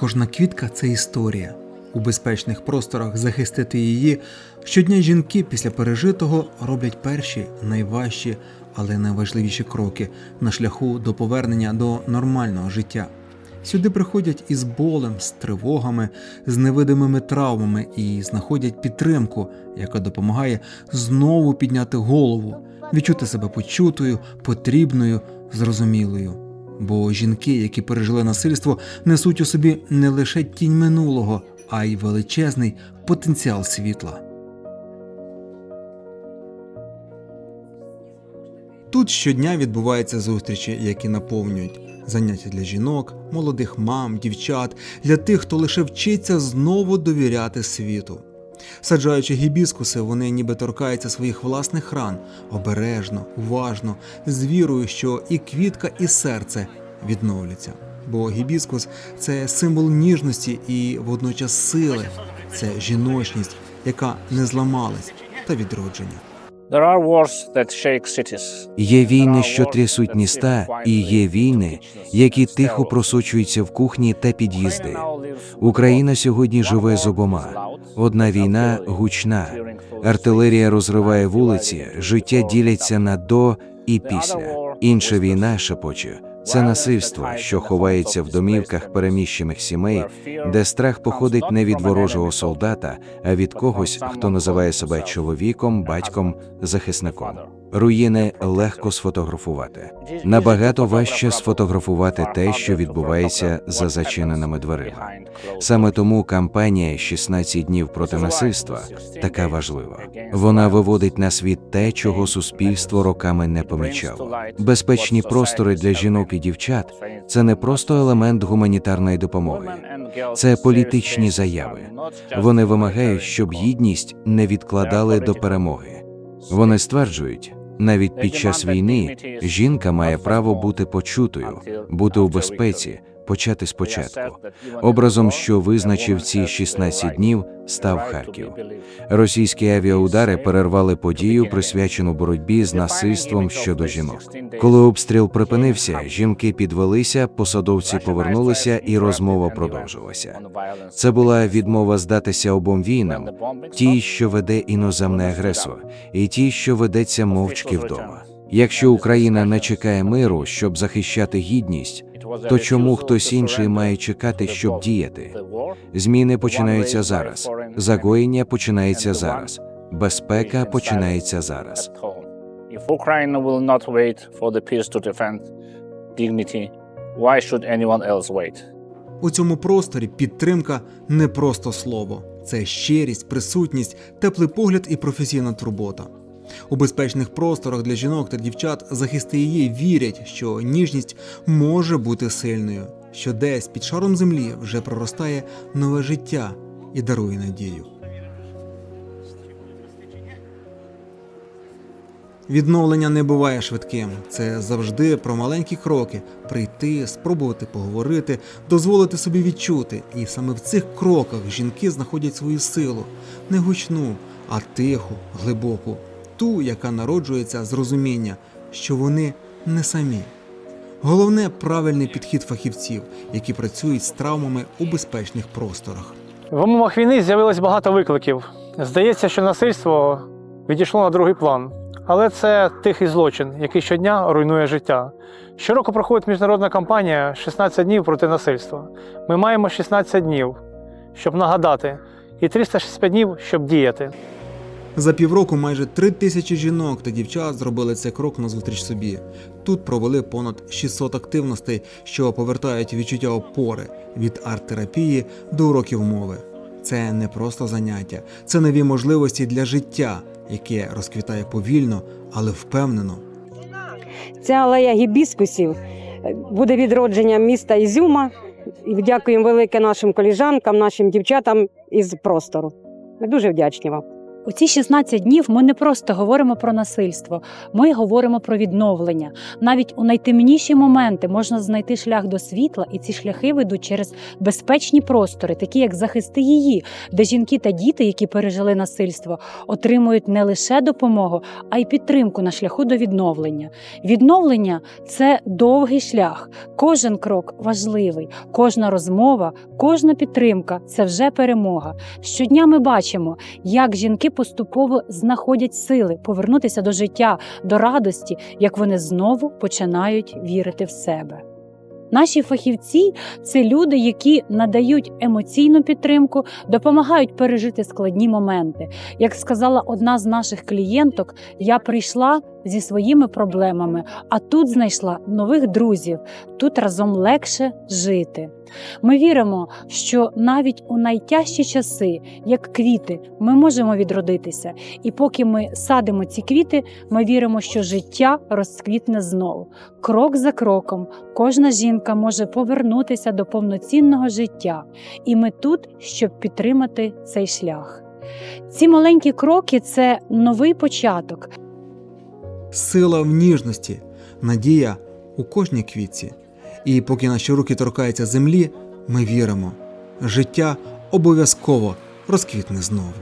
Кожна квітка це історія. У безпечних просторах захистити її щодня жінки після пережитого роблять перші, найважчі, але найважливіші кроки на шляху до повернення до нормального життя. Сюди приходять із болем, з тривогами, з невидимими травмами і знаходять підтримку, яка допомагає знову підняти голову, відчути себе почутою, потрібною, зрозумілою. Бо жінки, які пережили насильство, несуть у собі не лише тінь минулого, а й величезний потенціал світла. Тут щодня відбуваються зустрічі, які наповнюють заняття для жінок, молодих мам, дівчат, для тих, хто лише вчиться знову довіряти світу. Саджаючи гібіскуси, вони ніби торкаються своїх власних ран обережно, уважно, з вірою, що і квітка, і серце відновляться. Бо гібіскус це символ ніжності і водночас сили, це жіночність, яка не зламалась та відродження. Є війни, що трясуть міста, і є війни, які тихо просочуються в кухні та під'їзди. Україна сьогодні живе з обома. Одна війна гучна, артилерія розриває вулиці, життя діляться на до і після. Інша війна шепоче. Це насильство, що ховається в домівках переміщених сімей, де страх походить не від ворожого солдата, а від когось, хто називає себе чоловіком, батьком, захисником. Руїни легко сфотографувати. Набагато важче сфотографувати те, що відбувається за зачиненими дверима. Саме тому кампанія «16 днів проти насильства така важлива. Вона виводить на світ те, чого суспільство роками не помічало. Безпечні простори для жінок і дівчат це не просто елемент гуманітарної допомоги. Це політичні заяви. Вони вимагають, щоб гідність не відкладали до перемоги. Вони стверджують, навіть під час війни жінка має право бути почутою, бути у безпеці, почати спочатку. Образом, що визначив ці 16 днів, став Харків. Російські авіаудари перервали подію, присвячену боротьбі з насильством щодо жінок. Коли обстріл припинився, жінки підвелися, посадовці повернулися, і розмова продовжилася. Це була відмова здатися обом війнам, ті, що веде іноземний агресор, і ті, що ведеться мовчки вдома. Якщо Україна не чекає миру, щоб захищати гідність, то чому хтось інший має чекати, щоб діяти? Зміни починаються зараз, загоєння починається зараз, безпека починається зараз. If Ukraine will not wait for the peace to defend dignity, why should anyone else wait? У цьому просторі підтримка не просто слово, це щирість, присутність, теплий погляд і професійна турбота. У безпечних просторах для жінок та дівчат захисти її вірять, що ніжність може бути сильною, що десь під шаром землі вже проростає нове життя і дарує надію. Відновлення не буває швидким. Це завжди про маленькі кроки: прийти, спробувати поговорити, дозволити собі відчути. І саме в цих кроках жінки знаходять свою силу, не гучну, а тиху, глибоку, ту, яка народжується з розуміння, що вони не самі. Головне правильний підхід фахівців, які працюють з травмами у безпечних просторах. В умовах війни з'явилось багато викликів. Здається, що насильство відійшло на другий план. Але це тихий злочин, який щодня руйнує життя. Щороку проходить міжнародна кампанія «16 днів проти насильства. Ми маємо 16 днів, щоб нагадати, і 365 днів, щоб діяти. За півроку майже три тисячі жінок та дівчат зробили цей крок назустріч собі. Тут провели понад 600 активностей, що повертають відчуття опори від арт-терапії до уроків мови. Це не просто заняття, це нові можливості для життя, яке розквітає повільно, але впевнено. Ця алея гібіскусів е, буде відродження міста Ізюма. І дякуємо велике нашим коліжанкам, нашим дівчатам із простору. Ми дуже вдячні вам. У ці 16 днів ми не просто говоримо про насильство, ми говоримо про відновлення. Навіть у найтемніші моменти можна знайти шлях до світла, і ці шляхи ведуть через безпечні простори, такі як захисти її, де жінки та діти, які пережили насильство, отримують не лише допомогу, а й підтримку на шляху до відновлення. Відновлення це довгий шлях. Кожен крок важливий, кожна розмова, кожна підтримка це вже перемога. Щодня ми бачимо, як жінки поступово знаходять сили повернутися до життя, до радості, як вони знову починають вірити в себе. Наші фахівці це люди, які надають емоційну підтримку, допомагають пережити складні моменти. Як сказала одна з наших клієнток, я прийшла зі своїми проблемами, а тут знайшла нових друзів. Тут разом легше жити. Ми віримо, що навіть у найтяжчі часи, як квіти, ми можемо відродитися. І поки ми садимо ці квіти, ми віримо, що життя розквітне знову. Крок за кроком кожна жінка може повернутися до повноцінного життя, і ми тут, щоб підтримати цей шлях. Ці маленькі кроки це новий початок, Сила в ніжності, надія у кожній квітці. І поки наші руки торкаються землі, ми віримо, життя обов'язково розквітне знову.